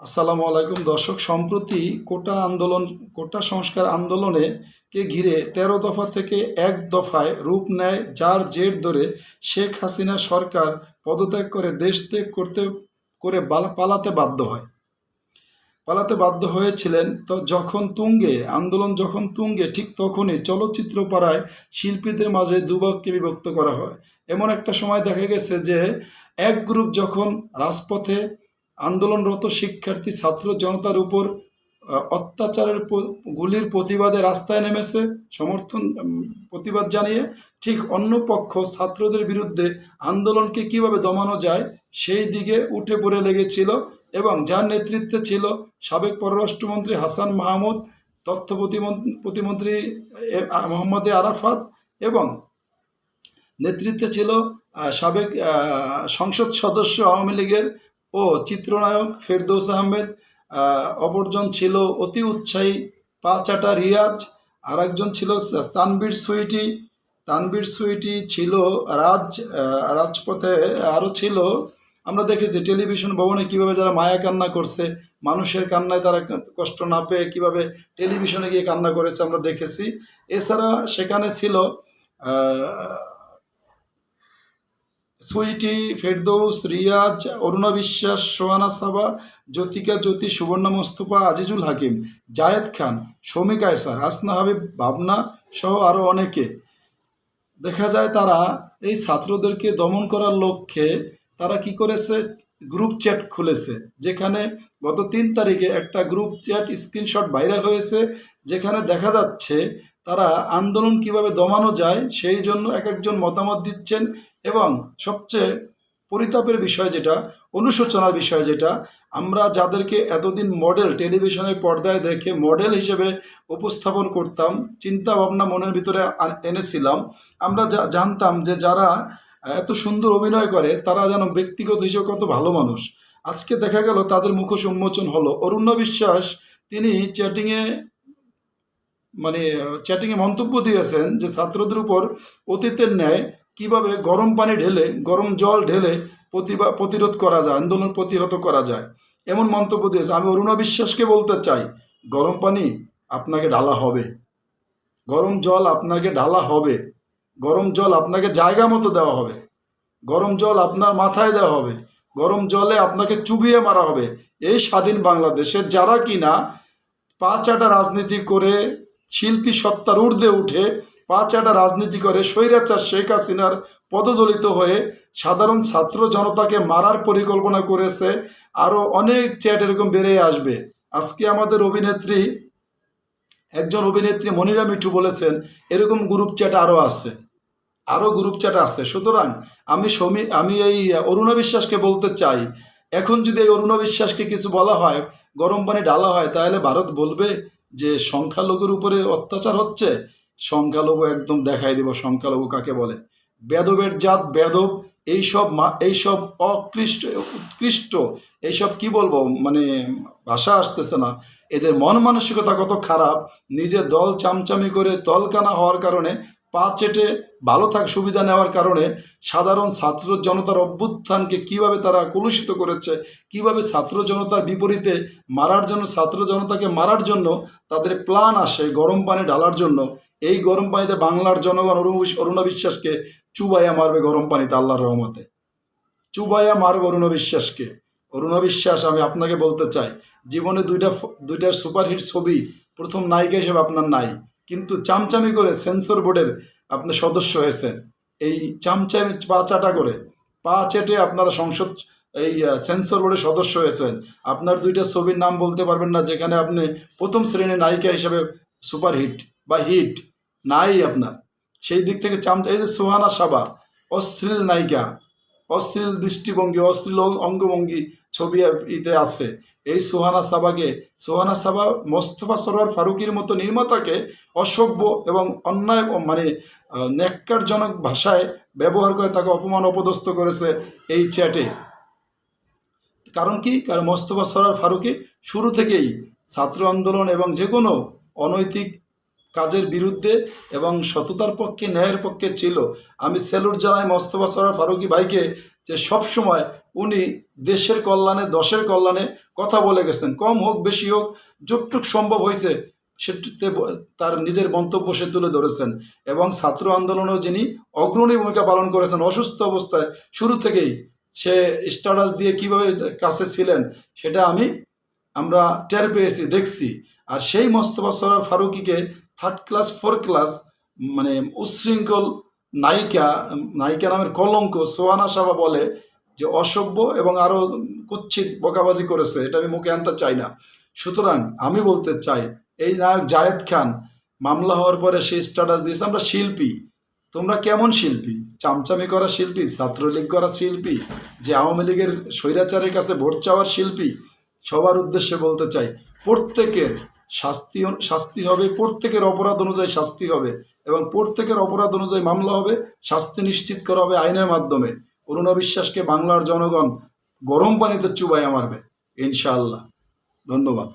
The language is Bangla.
আসসালামু আলাইকুম দর্শক, সম্প্রতি কোটা আন্দোলন, কোটা সংস্কার আন্দোলনে কে ঘিরে তেরো দফা থেকে এক দফায় রূপ নেয় যার জের ধরে শেখ হাসিনা সরকার পদত্যাগ করে দেশ ত্যাগ করতে, করে পালাতে বাধ্য হয়। পালাতে বাধ্য হয়েছিলেন তো যখন তুঙ্গে, আন্দোলন যখন তুঙ্গে, ঠিক তখনই চলচ্চিত্র পাড়ায় শিল্পীদের মাঝে দুভাগকে বিভক্ত করা হয়। এমন একটা সময় দেখা গেছে যে এক গ্রুপ যখন রাজপথে আন্দোলনরত শিক্ষার্থী, ছাত্র জনতার উপর অত্যাচারের গুলির প্রতিবাদে রাস্তায় নেমেছে, সমর্থন প্রতিবাদ জানিয়ে ঠিক অন্য পক্ষ ছাত্রদের বিরুদ্ধে আন্দোলনকে কীভাবে দমানো যায় সেই দিকে উঠে পড়ে লেগেছিল এবং যার নেতৃত্বে ছিল সাবেক পররাষ্ট্রমন্ত্রী হাসান মাহমুদ, তথ্য প্রতিমন- প্রতিমন্ত্রী মোহাম্মদ আরাফাত এবং নেতৃত্বে ছিল সাবেক সংসদ সদস্য আওয়ামী লীগের ও চিত্রনায়ক ফেরদৌস আহমেদ আহ, অপরজন ছিল অতি উৎসাহী পাচাটা রিয়াজ আর একজন ছিল তানবীর সুইটি। তানবীর সুইটি ছিল রাজ রাজপথে আরও ছিল। আমরা দেখেছি টেলিভিশন ভবনে কীভাবে যারা মায়া কান্না করছে মানুষের কান্নায় তারা কষ্ট না পেয়ে কীভাবে টেলিভিশনে গিয়ে কান্না করেছে আমরা দেখেছি। এছাড়া সেখানে ছিল সুইটি ফেরদৌস, রিয়াজ অরুণা বিশ্বাস সোহানা সাবা জ্যোতিকা জ্যোতি, সুবর্ণা মোস্তফা, আজিজুল হাকিম, জায়েদ খান শমী কায়সার আসনা হাবিব, ভাবনা সহ আরও অনেকে। দেখা যায় তারা এই ছাত্রদেরকে দমন করার লক্ষ্যে তারা কি করেছে? গ্রুপ চ্যাট খুলেছে, যেখানে গত তিন তারিখে একটা গ্রুপ চ্যাট স্ক্রিনশট ভাইরাল হয়েছে, যেখানে দেখা যাচ্ছে তারা আন্দোলন কীভাবে দমানো যায় সেই জন্য এক একজন মতামত দিচ্ছেন এবং সবচেয়ে পরিতাপের বিষয় যেটা, অনুশোচনার বিষয় যেটা, আমরা যাদেরকে এতদিন মডেল টেলিভিশনের পর্দায় দেখে মডেল হিসেবে উপস্থাপন করতাম চিন্তা ভাবনা মনের ভিতরে এনেছিলাম, আমরা যা জানতাম যে যারা এত সুন্দর অভিনয় করে, তারা যেন ব্যক্তিগত হিসেবে কত ভালো মানুষ। আজকে দেখা গেল তাদের মুখোশ উন্মোচন হলো। অরুণ্য বিশ্বাস, তিনি চ্যাটিংয়ে মানে চ্যাটিংয়ে মন্তব্য দিয়েছেন যে ছাত্রদের উপর অতীতের ন্যায় কীভাবে গরম পানি ঢেলে, গরম জল ঢেলে প্রতিবাদ প্রতিরোধ করা যায়, আন্দোলন প্রতিহত করা যায়, এমন মন্তব্য দিয়েছে। আমি অরুণা বিশ্বাসকে বলতে চাই, গরম পানি আপনাকে ঢালা হবে। গরম জল আপনাকে ঢালা হবে। গরম জল আপনাকে জায়গা মতো দেওয়া হবে। গরম জল আপনার মাথায় দেওয়া হবে। গরম জলে আপনাকে চুবিয়ে মারা হবে। এই স্বাধীন বাংলাদেশে যারা কিনা পাঁচাটা রাজনীতি করে শিল্পী সত্তার ঊর্ধ্বে উঠে পাঁচ পাঁচাটা রাজনীতি করে স্বৈরাচার শেখ হাসিনার পদদলিত হয়ে সাধারণ ছাত্র জনতাকে মারার পরিকল্পনা করেছে, আরও অনেক চ্যাট এরকম বেড়ে আসবে। আজকে আমাদের অভিনেত্রী, একজন অভিনেত্রী মনিরা মিঠু বলেছেন, এরকম গ্রুপ চ্যাট আরও আছে। আরও গ্রুপ চ্যাট আছে। সুতরাং আমি সমী, আমি এই অরুণা বিশ্বাসকে বলতে চাই, এখন যদি এই অরুণা বিশ্বাসকে কিছু বলা হয়, গরম পানি ঢালা হয়, তাহলে ভারত বলবে? যে সংখ্যালঘুর উপরে অত্যাচার হচ্ছে, সংখ্যালঘু একদম দেখাই দেব সংখ্যালঘু কাকে বলে। বেদবের জাত, বেদব, এইসব মা, এইসব অকৃষ্ট, উৎকৃষ্ট, এইসব কি বলব? মানে ভাষা আসতেছে না। এদের মন মানসিকতা কত খারাপ, নিজে দল চামচামি করে তলকানা হওয়ার কারণে পা চেটে ভালো থাক, সুবিধা নেওয়ার কারণে সাধারণ ছাত্র জনতার অভ্যুত্থানকে কীভাবে তারা কলুষিত করেছে, কীভাবে ছাত্র জনতার বিপরীতে মারার জন্য, ছাত্র জনতাকে মারার জন্য তাদের প্ল্যান আসে গরম পানি ঢালার জন্য, এই গরম পানিতে বাংলার জনগণ অরুণ অরুণা বিশ্বাসকে চুবাইয়া মারবে গরম পানিতে আল্লাহর রহমতে। চুবাইয়া মারবে অরুণ বিশ্বাসকে। অরুণ বিশ্বাস, আমি আপনাকে বলতে চাই, জীবনে দুইটা দুইটা সুপারহিট ছবি, প্রথম নায়িকা হিসেবে আপনার নাই। কিন্তু চামচামি করে সেন্সর বোর্ডের আপনি সদস্য হয়েছেন। এই চামচামি পা চাটা করে পা চেটে আপনারা সংসদ, এই সেন্সর বোর্ডের সদস্য হয়েছেন। আপনার দুইটা ছবির নাম বলতে পারবেন না, যেখানে আপনি প্রথম শ্রেণির নায়িকা হিসেবে সুপারহিট বা হিট নাই আপনার। সেই দিক থেকে চামচা, এই যে সোহানা সাবা, অশ্লীল নায়িকা অশ্লীল দৃষ্টিভঙ্গি, অশ্লীল অঙ্গভঙ্গি ছবি ইতে আছে। এই সোহানা সাবাকে সোহানা সাবা মোস্তফা সরোয়ার ফারুকির মতো নির্মাতাকে অসভ্য এবং অন্যায় মানে ন্যাক্কারজনক ভাষায় ব্যবহার করে তাকে অপমান অপদস্থ করেছে এই চ্যাটে। কারণ কি? কারণ মোস্তফা সরোয়ার ফারুকি শুরু থেকেই ছাত্র আন্দোলন এবং যে কোনো অনৈতিক কাজের বিরুদ্ধে এবং সততার পক্ষে, ন্যায়ের পক্ষে ছিল। আমি স্যালুট জানাই মোস্তফা সরোয়ার ফারুকি ভাইকে যে সবসময় উনি দেশের কল্যাণে, দশের কল্যাণে কথা বলে গেছেন। কম হোক, বেশি হোক, যতটুক সম্ভব হয়েছে, সেটিতে তার নিজের মন্তব্য সে তুলে ধরেছেন। এবং ছাত্র আন্দোলনেও যিনি অগ্রণী ভূমিকা পালন করেছেন অসুস্থ অবস্থায়, শুরু থেকেই সে স্ট্যাটাস দিয়ে কীভাবে কাছে ছিলেন, সেটা আমি আমরা টের পেয়েছি, দেখছি। আর সেই মোস্তফা সরার ফারুকিকে থার্ড ক্লাস ফোর ক্লাস মানে উচ্ছৃঙ্খল নায়িকা নায়িকা নামের কলঙ্ক সোহানা সাবা বলে যে অসভ্য এবং আরও কুচ্ছিত বকাবাজি করেছে, এটা আমি মুখে আনতে চাই না। সুতরাং আমি বলতে চাই, এই নায়ক জায়েদ খান, মামলা হওয়ার পরে সেই স্ট্যাটাস দিয়েছে, আমরা শিল্পী। তোমরা কেমন শিল্পী? চামচামি করা শিল্পী, ছাত্রলীগ করা শিল্পী, যে আওয়ামী লীগের স্বৈরাচারের কাছে ভোট চাওয়ার শিল্পী, সবার উদ্দেশ্যে বলতে চাই, প্রত্যেকের শাস্তি শাস্তি হবে, প্রত্যেকের অপরাধ অনুযায়ী শাস্তি হবে এবং প্রত্যেকের অপরাধ অনুযায়ী মামলা হবে, শাস্তি নিশ্চিত করা হবে আইনের মাধ্যমে। অরুণা বিশ্বাসকে বাংলার জনগণ গরম পানিতে চুবাইয়া মারবে, ইনশাআল্লাহ। ধন্যবাদ।